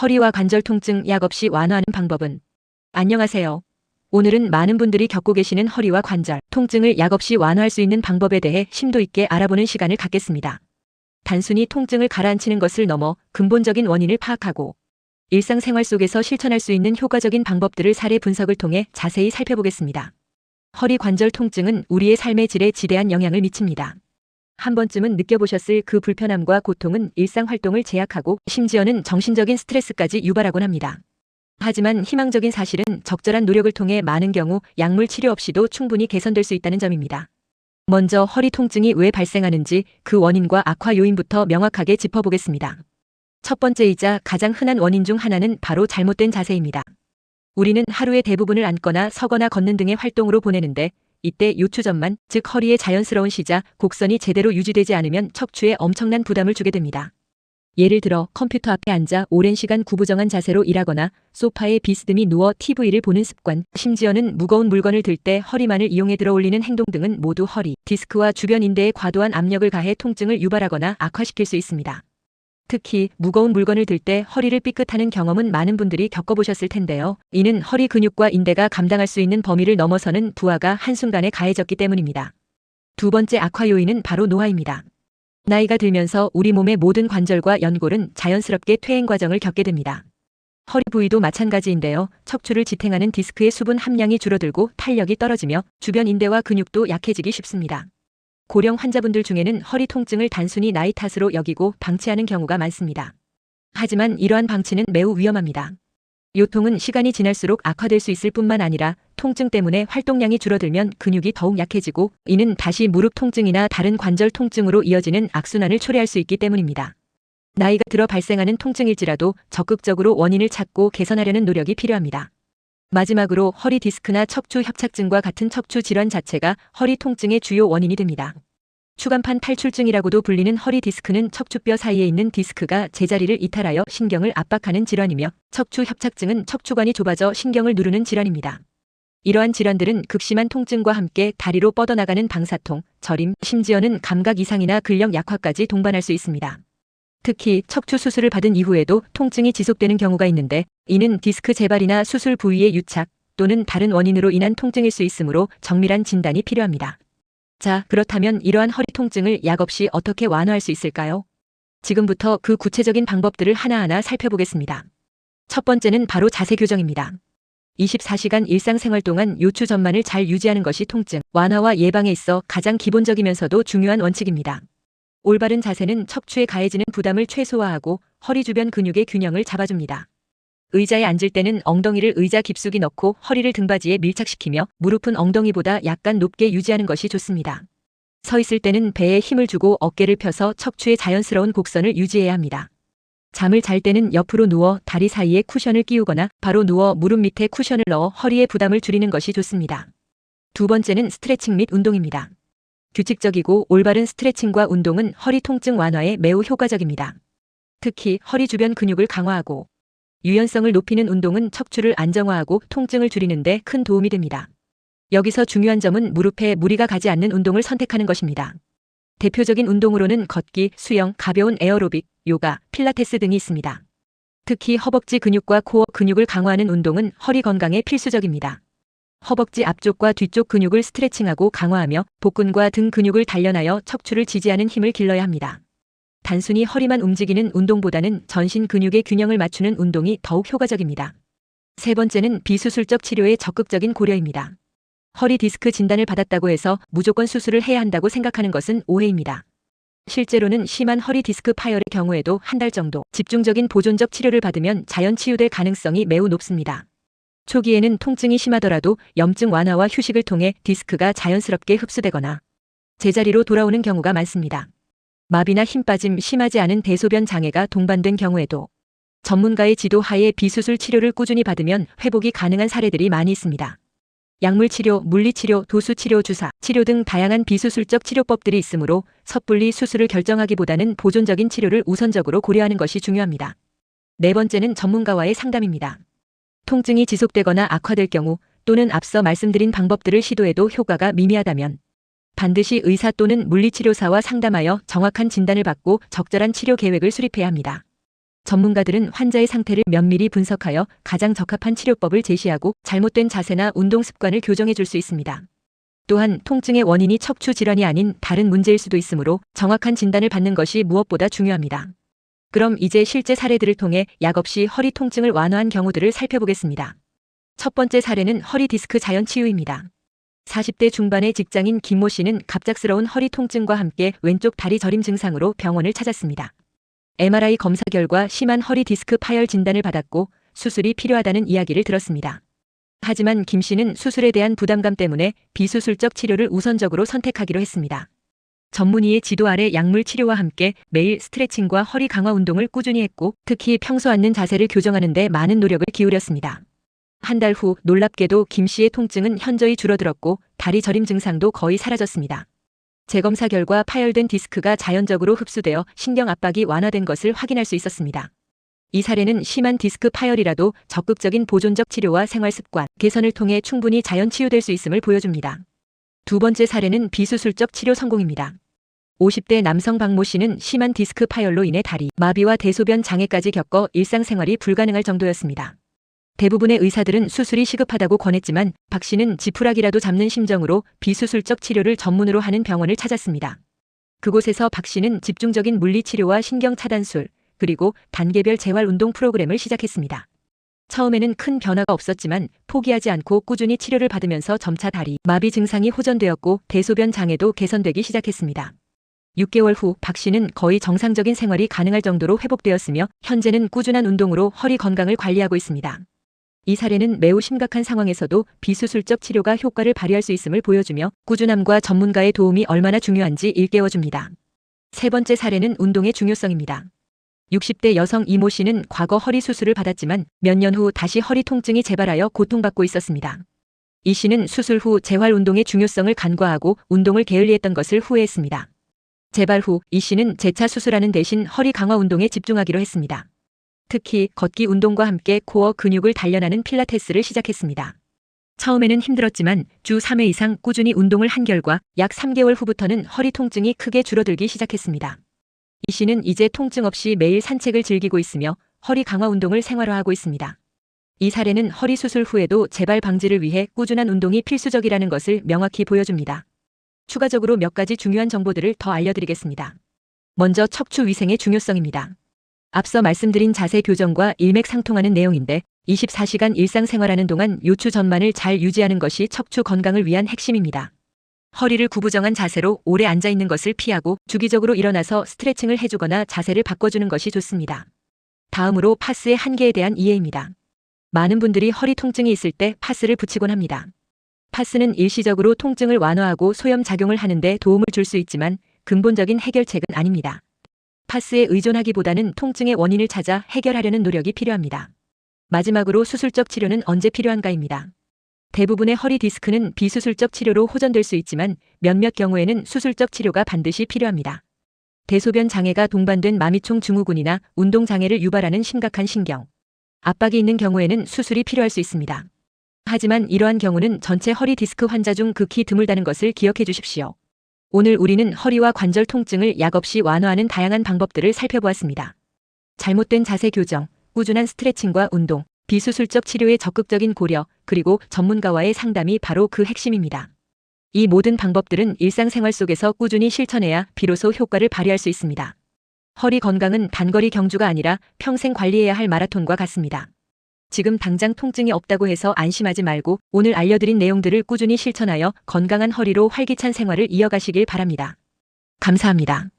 허리와 관절 통증 약 없이 완화하는 방법은 안녕하세요. 오늘은 많은 분들이 겪고 계시는 허리와 관절 통증을 약 없이 완화할 수 있는 방법에 대해 심도 있게 알아보는 시간을 갖겠습니다. 단순히 통증을 가라앉히는 것을 넘어 근본적인 원인을 파악하고 일상생활 속에서 실천할 수 있는 효과적인 방법들을 사례 분석을 통해 자세히 살펴보겠습니다. 허리 관절 통증은 우리의 삶의 질에 지대한 영향을 미칩니다. 한 번쯤은 느껴보셨을 그 불편함과 고통은 일상 활동을 제약하고 심지어는 정신적인 스트레스까지 유발하곤 합니다. 하지만 희망적인 사실은 적절한 노력을 통해 많은 경우 약물 치료 없이도 충분히 개선될 수 있다는 점입니다. 먼저 허리 통증이 왜 발생하는지 그 원인과 악화 요인부터 명확하게 짚어보겠습니다. 첫 번째이자 가장 흔한 원인 중 하나는 바로 잘못된 자세입니다. 우리는 하루의 대부분을 앉거나 서거나 걷는 등의 활동으로 보내는데 이때 요추 전만, 즉 허리의 자연스러운 시자, 곡선이 제대로 유지되지 않으면 척추에 엄청난 부담을 주게 됩니다. 예를 들어 컴퓨터 앞에 앉아 오랜 시간 구부정한 자세로 일하거나 소파에 비스듬히 누워 TV를 보는 습관, 심지어는 무거운 물건을 들 때 허리만을 이용해 들어 올리는 행동 등은 모두 허리, 디스크와 주변 인대에 과도한 압력을 가해 통증을 유발하거나 악화시킬 수 있습니다. 특히 무거운 물건을 들 때 허리를 삐끗하는 경험은 많은 분들이 겪어보셨을 텐데요. 이는 허리 근육과 인대가 감당할 수 있는 범위를 넘어서는 부하가 한순간에 가해졌기 때문입니다. 두 번째 악화 요인은 바로 노화입니다. 나이가 들면서 우리 몸의 모든 관절과 연골은 자연스럽게 퇴행 과정을 겪게 됩니다. 허리 부위도 마찬가지인데요. 척추를 지탱하는 디스크의 수분 함량이 줄어들고 탄력이 떨어지며 주변 인대와 근육도 약해지기 쉽습니다. 고령 환자분들 중에는 허리 통증을 단순히 나이 탓으로 여기고 방치하는 경우가 많습니다. 하지만 이러한 방치는 매우 위험합니다. 요통은 시간이 지날수록 악화될 수 있을 뿐만 아니라 통증 때문에 활동량이 줄어들면 근육이 더욱 약해지고 이는 다시 무릎 통증이나 다른 관절 통증으로 이어지는 악순환을 초래할 수 있기 때문입니다. 나이가 들어 발생하는 통증일지라도 적극적으로 원인을 찾고 개선하려는 노력이 필요합니다. 마지막으로 허리 디스크나 척추 협착증과 같은 척추 질환 자체가 허리 통증의 주요 원인이 됩니다. 추간판 탈출증이라고도 불리는 허리 디스크는 척추뼈 사이에 있는 디스크가 제자리를 이탈하여 신경을 압박하는 질환이며 척추 협착증은 척추관이 좁아져 신경을 누르는 질환입니다. 이러한 질환들은 극심한 통증과 함께 다리로 뻗어나가는 방사통, 저림, 심지어는 감각 이상이나 근력 약화까지 동반할 수 있습니다. 특히 척추 수술을 받은 이후에도 통증이 지속되는 경우가 있는데 이는 디스크 재발이나 수술 부위의 유착 또는 다른 원인으로 인한 통증일 수 있으므로 정밀한 진단이 필요합니다. 자, 그렇다면 이러한 허리 통증을 약 없이 어떻게 완화할 수 있을까요? 지금부터 그 구체적인 방법들을 하나하나 살펴보겠습니다. 첫 번째는 바로 자세 교정입니다. 24시간 일상생활 동안 요추 전만을 잘 유지하는 것이 통증 완화와 예방에 있어 가장 기본적이면서도 중요한 원칙입니다. 올바른 자세는 척추에 가해지는 부담을 최소화하고 허리 주변 근육의 균형을 잡아줍니다. 의자에 앉을 때는 엉덩이를 의자 깊숙이 넣고 허리를 등받이에 밀착시키며 무릎은 엉덩이보다 약간 높게 유지하는 것이 좋습니다. 서 있을 때는 배에 힘을 주고 어깨를 펴서 척추의 자연스러운 곡선을 유지해야 합니다. 잠을 잘 때는 옆으로 누워 다리 사이에 쿠션을 끼우거나 바로 누워 무릎 밑에 쿠션을 넣어 허리의 부담을 줄이는 것이 좋습니다. 두 번째는 스트레칭 및 운동입니다. 규칙적이고 올바른 스트레칭과 운동은 허리 통증 완화에 매우 효과적입니다. 특히 허리 주변 근육을 강화하고 유연성을 높이는 운동은 척추를 안정화하고 통증을 줄이는 데 큰 도움이 됩니다. 여기서 중요한 점은 무릎에 무리가 가지 않는 운동을 선택하는 것입니다. 대표적인 운동으로는 걷기, 수영, 가벼운 에어로빅, 요가, 필라테스 등이 있습니다. 특히 허벅지 근육과 코어 근육을 강화하는 운동은 허리 건강에 필수적입니다. 허벅지 앞쪽과 뒤쪽 근육을 스트레칭하고 강화하며 복근과 등 근육을 단련하여 척추를 지지하는 힘을 길러야 합니다. 단순히 허리만 움직이는 운동보다는 전신 근육의 균형을 맞추는 운동이 더욱 효과적입니다. 세 번째는 비수술적 치료의 적극적인 고려입니다. 허리 디스크 진단을 받았다고 해서 무조건 수술을 해야 한다고 생각하는 것은 오해입니다. 실제로는 심한 허리 디스크 파열의 경우에도 한 달 정도 집중적인 보존적 치료를 받으면 자연 치유될 가능성이 매우 높습니다. 초기에는 통증이 심하더라도 염증 완화와 휴식을 통해 디스크가 자연스럽게 흡수되거나 제자리로 돌아오는 경우가 많습니다. 마비나 힘 빠짐 심하지 않은 대소변 장애가 동반된 경우에도 전문가의 지도 하에 비수술 치료를 꾸준히 받으면 회복이 가능한 사례들이 많이 있습니다. 약물 치료, 물리 치료, 도수 치료, 주사 치료 등 다양한 비수술적 치료법들이 있으므로 섣불리 수술을 결정하기보다는 보존적인 치료를 우선적으로 고려하는 것이 중요합니다. 네 번째는 전문가와의 상담입니다. 통증이 지속되거나 악화될 경우 또는 앞서 말씀드린 방법들을 시도해도 효과가 미미하다면 반드시 의사 또는 물리치료사와 상담하여 정확한 진단을 받고 적절한 치료 계획을 수립해야 합니다. 전문가들은 환자의 상태를 면밀히 분석하여 가장 적합한 치료법을 제시하고 잘못된 자세나 운동 습관을 교정해 줄 수 있습니다. 또한 통증의 원인이 척추 질환이 아닌 다른 문제일 수도 있으므로 정확한 진단을 받는 것이 무엇보다 중요합니다. 그럼 이제 실제 사례들을 통해 약 없이 허리 통증을 완화한 경우들을 살펴보겠습니다. 첫 번째 사례는 허리 디스크 자연 치유입니다. 40대 중반의 직장인 김모 씨는 갑작스러운 허리 통증과 함께 왼쪽 다리 저림 증상으로 병원을 찾았습니다. MRI 검사 결과 심한 허리 디스크 파열 진단을 받았고 수술이 필요하다는 이야기를 들었습니다. 하지만 김 씨는 수술에 대한 부담감 때문에 비수술적 치료를 우선적으로 선택하기로 했습니다. 전문의의 지도 아래 약물 치료와 함께 매일 스트레칭과 허리 강화 운동을 꾸준히 했고 특히 평소 앉는 자세를 교정하는 데 많은 노력을 기울였습니다. 한 달 후 놀랍게도 김 씨의 통증은 현저히 줄어들었고 다리 저림 증상도 거의 사라졌습니다. 재검사 결과 파열된 디스크가 자연적으로 흡수되어 신경 압박이 완화된 것을 확인할 수 있었습니다. 이 사례는 심한 디스크 파열이라도 적극적인 보존적 치료와 생활 습관 개선을 통해 충분히 자연 치유될 수 있음을 보여줍니다. 두 번째 사례는 비수술적 치료 성공입니다. 50대 남성 박모 씨는 심한 디스크 파열로 인해 다리, 마비와 대소변 장애까지 겪어 일상생활이 불가능할 정도였습니다. 대부분의 의사들은 수술이 시급하다고 권했지만 박 씨는 지푸라기라도 잡는 심정으로 비수술적 치료를 전문으로 하는 병원을 찾았습니다. 그곳에서 박 씨는 집중적인 물리치료와 신경차단술, 그리고 단계별 재활 운동 프로그램을 시작했습니다. 처음에는 큰 변화가 없었지만 포기하지 않고 꾸준히 치료를 받으면서 점차 다리, 마비 증상이 호전되었고 대소변 장애도 개선되기 시작했습니다. 6개월 후 박 씨는 거의 정상적인 생활이 가능할 정도로 회복되었으며 현재는 꾸준한 운동으로 허리 건강을 관리하고 있습니다. 이 사례는 매우 심각한 상황에서도 비수술적 치료가 효과를 발휘할 수 있음을 보여주며 꾸준함과 전문가의 도움이 얼마나 중요한지 일깨워줍니다. 세 번째 사례는 운동의 중요성입니다. 60대 여성 이모 씨는 과거 허리 수술을 받았지만 몇 년 후 다시 허리 통증이 재발하여 고통받고 있었습니다. 이 씨는 수술 후 재활 운동의 중요성을 간과하고 운동을 게을리했던 것을 후회했습니다. 재발 후 이 씨는 재차 수술하는 대신 허리 강화 운동에 집중하기로 했습니다. 특히 걷기 운동과 함께 코어 근육을 단련하는 필라테스를 시작했습니다. 처음에는 힘들었지만 주 3회 이상 꾸준히 운동을 한 결과 약 3개월 후부터는 허리 통증이 크게 줄어들기 시작했습니다. 이 씨는 이제 통증 없이 매일 산책을 즐기고 있으며 허리 강화 운동을 생활화하고 있습니다. 이 사례는 허리 수술 후에도 재발 방지를 위해 꾸준한 운동이 필수적이라는 것을 명확히 보여줍니다. 추가적으로 몇 가지 중요한 정보들을 더 알려드리겠습니다. 먼저 척추 위생의 중요성입니다. 앞서 말씀드린 자세 교정과 일맥상통하는 내용인데 24시간 일상생활하는 동안 요추 전만을 잘 유지하는 것이 척추 건강을 위한 핵심입니다. 허리를 구부정한 자세로 오래 앉아 있는 것을 피하고 주기적으로 일어나서 스트레칭을 해주거나 자세를 바꿔주는 것이 좋습니다. 다음으로 파스의 한계에 대한 이해입니다. 많은 분들이 허리 통증이 있을 때 파스를 붙이곤 합니다. 파스는 일시적으로 통증을 완화하고 소염 작용을 하는데 도움을 줄 수 있지만 근본적인 해결책은 아닙니다. 파스에 의존하기보다는 통증의 원인을 찾아 해결하려는 노력이 필요합니다. 마지막으로 수술적 치료는 언제 필요한가입니다. 대부분의 허리 디스크는 비수술적 치료로 호전될 수 있지만 몇몇 경우에는 수술적 치료가 반드시 필요합니다. 대소변 장애가 동반된 마미총 증후군이나 운동 장애를 유발하는 심각한 신경, 압박이 있는 경우에는 수술이 필요할 수 있습니다. 하지만 이러한 경우는 전체 허리 디스크 환자 중 극히 드물다는 것을 기억해 주십시오. 오늘 우리는 허리와 관절 통증을 약 없이 완화하는 다양한 방법들을 살펴보았습니다. 잘못된 자세 교정, 꾸준한 스트레칭과 운동, 비수술적 치료의 적극적인 고려, 그리고 전문가와의 상담이 바로 그 핵심입니다. 이 모든 방법들은 일상생활 속에서 꾸준히 실천해야 비로소 효과를 발휘할 수 있습니다. 허리 건강은 단거리 경주가 아니라 평생 관리해야 할 마라톤과 같습니다. 지금 당장 통증이 없다고 해서 안심하지 말고 오늘 알려드린 내용들을 꾸준히 실천하여 건강한 허리로 활기찬 생활을 이어가시길 바랍니다. 감사합니다.